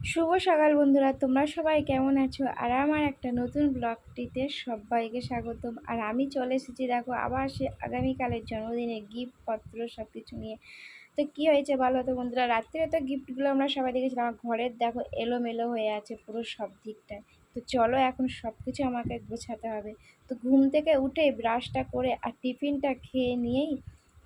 শুভ সকাল বন্ধুরা, তোমরা সবাই কেমন আছো? আর আমার একটা নতুন ব্লগটিতে সবাইকে স্বাগতম। আর আমি চলে এসেছি, দেখো, আবার সে আগামীকালের জন্মদিনে গিফট পত্র সব কিছু নিয়ে। তো কী হয়েছে ভালো তো বন্ধুরা, রাত্রে তো গিফটগুলো আমরা সবাই দেখেছিলাম আমার ঘরের দেখো এলোমেলো হয়ে আছে পুরো সব দিকটায় তো চলো এখন সব কিছু আমাকে গোছাতে হবে। তো ঘুম থেকে উঠে ব্রাশটা করে আর টিফিনটা খেয়ে নিয়েই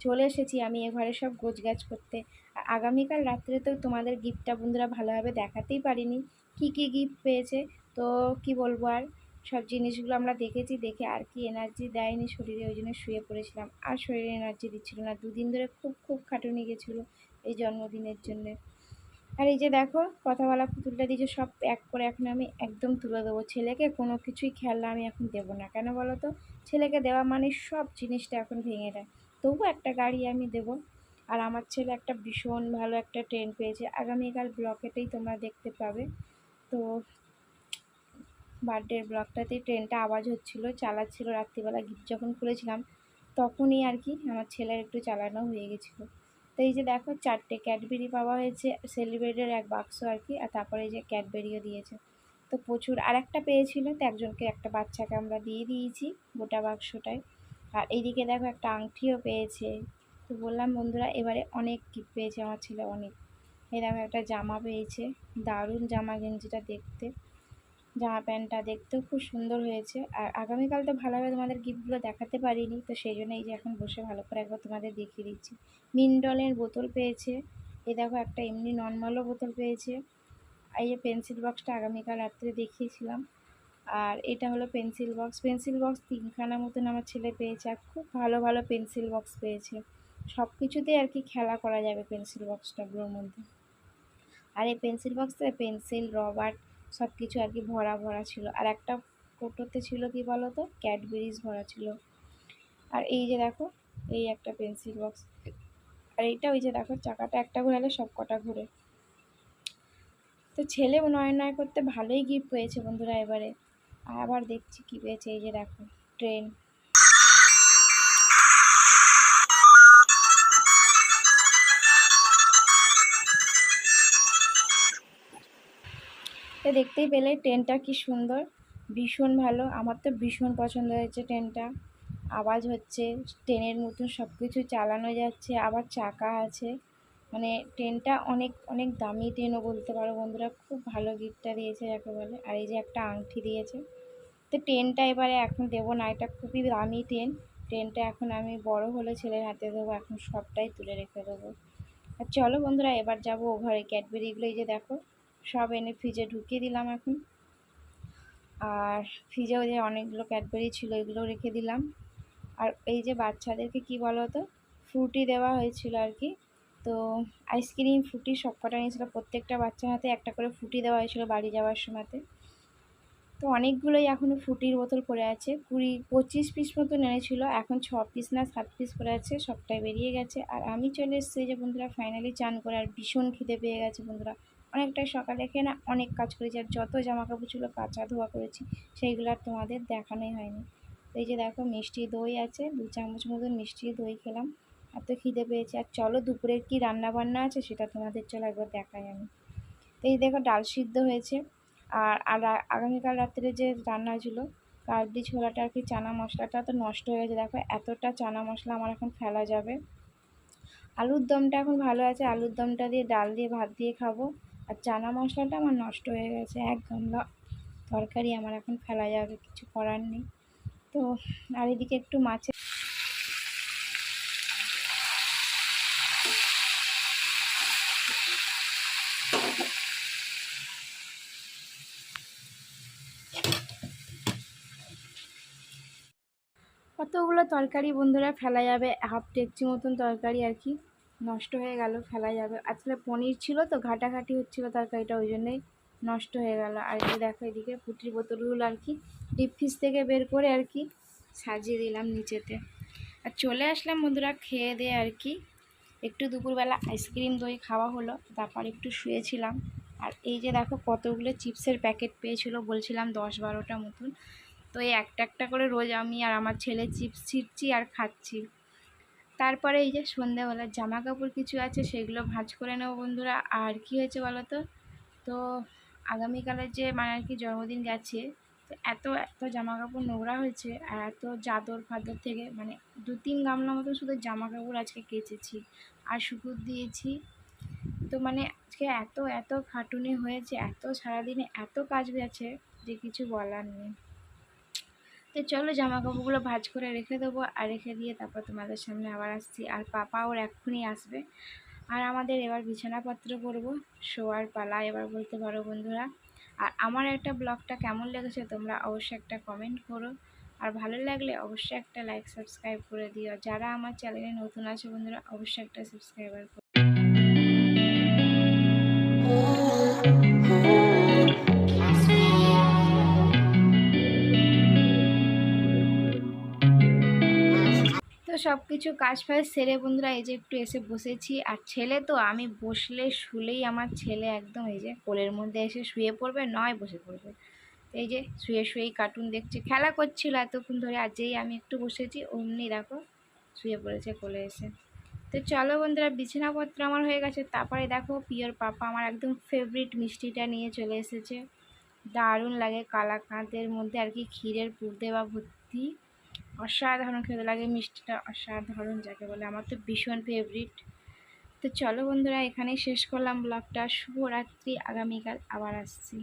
চলে এসেছি আমি এ ঘরে সব গোছগাছ করতে। আর আগামীকাল রাত্রে তো তোমাদের গিফটটা বন্ধুরা ভালোভাবে দেখাতেই পারিনি। কি কি গিফট পেয়েছে? তো কি বলব আর? সব জিনিসগুলো আমরা দেখেছি, দেখে আর কি এনার্জি দেয়নি শরীরে, ওই জন্য শুয়ে পড়েছিলাম। আর শরীরে এনার্জি দিচ্ছিল না, দুদিন ধরে খুব খুব খাটুনি গেছিল এই জন্মদিনের জন্যে। আর এই যে দেখো কথা বলা পুতুলটা দিয়েছে, সব প্যাক করে এখন আমি একদম তুলে দেবো। ছেলেকে কোনো কিছুই খেলনা আমি এখন দেবো না। কেন বলো তো? ছেলেকে দেওয়া মানে সব জিনিসটা এখন ভেঙে দেয়। তবু একটা গাড়ি আমি দেবো। আর আমার ছেলে একটা ভীষণ ভালো একটা ট্রেন পেয়েছে। আগামীকাল ব্লকেতেই তোমরা দেখতে পাবে। তো বার্থডের ব্লকটাতেই ট্রেনটা আওয়াজ হচ্ছিল, চালাচ্ছিল রাত্রিবেলা। গিফট যখন খুলেছিলাম, তখনই আর কি আমার ছেলের একটু চালানো হয়ে গেছিল। তো এই যে দেখো, চারটে ক্যাডবেরি পাওয়া হয়েছে সেলিব্রেটের এক বাক্স আর কি, আর তারপরে এই যে ক্যাডবেরিও দিয়েছে। তো প্রচুর আর একটা পেয়েছিলো, তো একজনকে একটা বাচ্চাকে আমরা দিয়ে দিয়েছি গোটা বাক্সটায় আর এইদিকে দেখো একটা আংটিও পেয়েছে। তো বললাম, বন্ধুরা, এবারে অনেক গিফট পেয়েছে আমার ছেলে অনেক। দেখো, একটা জামা পেয়েছে, দারুণ জামা গেঞ্জিটা দেখতে। জামা প্যান্টটা দেখতেও খুব সুন্দর হয়েছে। আর আগামীকাল তো ভালোভাবে তোমাদের গিফটগুলো দেখাতে পারিনি, তো সেই জন্য এই যে এখন বসে ভালো করে একবার তোমাদের দেখিয়ে দিচ্ছি। মিনডলের বোতল পেয়েছে, এ দেখো, একটা এমনি নর্মালও বোতল পেয়েছে। এই যে পেন্সিল বক্সটা আগামীকাল রাত্রে দেখিয়েছিলাম। আর এটা হলো পেন্সিল বক্স। পেন্সিল বক্স তিনখানা মতন আমার ছেলে পেয়েছে আর খুব ভালো ভালো পেন্সিল বক্স পেয়েছে। সব কিছুতেই আর কি খেলা করা যাবে পেন্সিল বক্সটাগুলোর মধ্যে। আর এই পেন্সিল বক্সে পেন্সিল, রবার সব কিছু আর কি ভরা ভরা ছিল। আর একটা কোটোতে ছিল কি বলো তো ক্যাডবেরিজ ভরা ছিল। আর এই যে দেখো, এই একটা পেন্সিল বক্স। আর এইটা ওই যে দেখো, চাকাটা একটা ঘোরালে সব কটা ঘুরে। তো ছেলে নয় নয় করতে ভালোই গিফট পেয়েছে বন্ধুরা এবারে। আবার দেখছি কী পেয়েছে, এই যে দেখো, ট্রেন। তো দেখতেই পেলে, ট্রেনটা কি সুন্দর, ভীষণ ভালো। আমার তো ভীষণ পছন্দ হয়েছে ট্রেনটা। আওয়াজ হচ্ছে, ট্রেনের মতন সব কিছু চালানো যাচ্ছে, আবার চাকা আছে। মানে ট্রেনটা অনেক অনেক দামি ট্রেনও বলতে পারো বন্ধুরা, খুব ভালো গিফটটা দিয়েছে যাকে বলে আর এই যে একটা আংটি দিয়েছে। তো ট্রেনটা এবারে এখন দেবো না, এটা খুবই দামি ট্রেন। ট্রেনটা এখন আমি বড় হলে ছেলের হাতে দেবো, এখন সবটাই তুলে রেখে দেবো। আর চলো বন্ধুরা, এবার যাব ও ঘরে ক্যাডবেরিগুলো এই যে দেখো, সব এনে ফ্রিজে ঢুকিয়ে দিলাম এখন। আর ফ্রিজেও যে অনেকগুলো ক্যাডবেরি ছিল এগুলো রেখে দিলাম। আর এই যে বাচ্চাদেরকে কি বলো তো ফ্রুটি দেওয়া হয়েছিল আর কি। তো আইসক্রিম ফ্রুটি সব কটা নিয়েছিলো, প্রত্যেকটা বাচ্চার হাতে একটা করে ফ্রুটি দেওয়া হয়েছিল বাড়ি যাওয়ার সময়তে। তো অনেকগুলোই এখনও ফুটির বোতল পড়ে আছে। কুড়ি, পঁচিশ পিস মতো এনেছিল। এখন ছ পিস না, সাত পিস পড়ে আছে। সবটাই বেরিয়ে গেছে। আর আমি চলে এসেছি যে বন্ধুরা ফাইনালি চান করে আর ভীষণ খিদে পেয়ে গেছে বন্ধুরা। অনেকটাই সকালে খেয়ে না, অনেক কাজ করেছি। আর যত জামা কাপড় ছিল, কাঁচা ধোয়া করেছি, সেইগুলো আর তোমাদের দেখানোই হয়নি। এই যে দেখো, মিষ্টি দই আছে, দু চামচ মতন মিষ্টি দই খেলাম। এত খিদে পেয়েছে। আর চলো দুপুরের কি রান্না বান্না আছে, সেটা তোমাদের চলো একবার দেখাই আমি। এই দেখো, ডাল সিদ্ধ হয়েছে। আর আর আগামীকাল রাত্রে যে রান্না হয়েছিলো কাবলি ছোলাটা আর কি চানা মশলাটা তো নষ্ট হয়ে গেছে। দেখো এতটা চানা মশলা আমার এখন ফেলা যাবে। আলুর দমটা এখন ভালো আছে, আলুর দমটা দিয়ে ডাল দিয়ে ভাত দিয়ে খাব। আর চানা মশলাটা আমার নষ্ট হয়ে গেছে, এক গামলা তরকারি আমার এখন ফেলা যাবে, কিছু করার নেই। তো, আর এদিকে একটু মাছের কতগুলো তরকারি বন্ধুরা ফেলা যাবে? হাফ ডেকচি মতন তরকারি আর কি। নষ্ট হয়ে গেল, ফেলা যাবে। আসলে পনির ছিল তো, ঘাটাঘাটি হচ্ছিল তরকারিটা, ওই জন্যই নষ্ট হয়ে গেল। আর এই দেখো এদিকে ফুটির বোতলগুলো আর কি ডিপ ফ্রিজ থেকে বের করে আর কি সাজিয়ে দিলাম নিচেতে। আর চলে আসলাম বন্ধুরা খেয়ে দিয়ে আর কি। একটু দুপুরবেলা আইসক্রিম দই খাওয়া হলো, তারপর একটু শুয়েছিলাম। আর এই যে দেখো কতগুলো চিপসের প্যাকেট পেয়েছিল, বলছিলাম দশ বারোটা মতন। তো এই একটা একটা করে রোজ আমি আর আমার ছেলে চিপস ছিটছি আর খাচ্ছি। তারপরে এই যে সন্ধ্যাবেলা জামা কাপড় কিছু আছে সেগুলো ভাঁজ করে নেব বন্ধুরা। আর কি হয়েছে বলো তো? তো আগামীকালের যে মানে আর কি জন্মদিন গেছে, তো এত এত জামা কাপড় নোংরা হয়েছে আর এত চাদর ফাদর থেকে মানে দু তিন গামলা মতো শুধু জামা কাপড় আজকে কেচেছি আর শুকুর দিয়েছি। তো মানে আজকে এত এত খাটুনি হয়েছে, এত সারাদিনে এত কাজ গেছে যে কিছু বলার নেই। তো চলো জামা কাপড়গুলো ভাজ করে রেখে দেবো আর রেখে দিয়ে তারপর তোমাদের সামনে আবার আসছি। আর পাপা ওর এক্ষুনি আসবে। আর আমাদের এবার বিছানাপত্র করব শোয়ার পালা এবার বলতে পারো বন্ধুরা। আর আমার একটা ব্লগটা কেমন লেগেছে তোমরা অবশ্যই একটা কমেন্ট করো। আর ভালো লাগলে অবশ্যই একটা লাইক সাবস্ক্রাইব করে দিও। যারা আমার চ্যানেলে নতুন আছে বন্ধুরা, অবশ্যই একটা সাবস্ক্রাইবার সব কিছু কাজ ফাজ সেরে বন্ধুরা এই যে একটু এসে বসেছি। আর ছেলে তো, আমি বসলে শুলেই আমার ছেলে একদম এই যে কোলের মধ্যে এসে শুয়ে পড়বে, নয় বসে পড়বে। এই যে শুয়ে শুয়েই কার্টুন দেখছে, খেলা করছিল এতক্ষণ ধরে, আর যেই আমি একটু বসেছি, অমনি দেখো শুয়ে পড়েছে কোলে এসে। তো চলো বন্ধুরা, বিছানাপত্র আমার হয়ে গেছে, তারপরে দেখো পিওর পাপা আমার একদম ফেভারিট মিষ্টিটা নিয়ে চলে এসেছে। দারুণ লাগে কালাকাঁদের মধ্যে আর কি ক্ষীরের পুর দেওয়া ভর্তি। অসাধারণ খেতে লাগে, মিষ্টিটা অসাধারণ যাকে বলে। আমার তো ভীষণ ফেভারিট তো চলো বন্ধুরা, এখানেই শেষ করলাম ব্লগটা শুভরাত্রি, আগামীকাল আবার আসছি।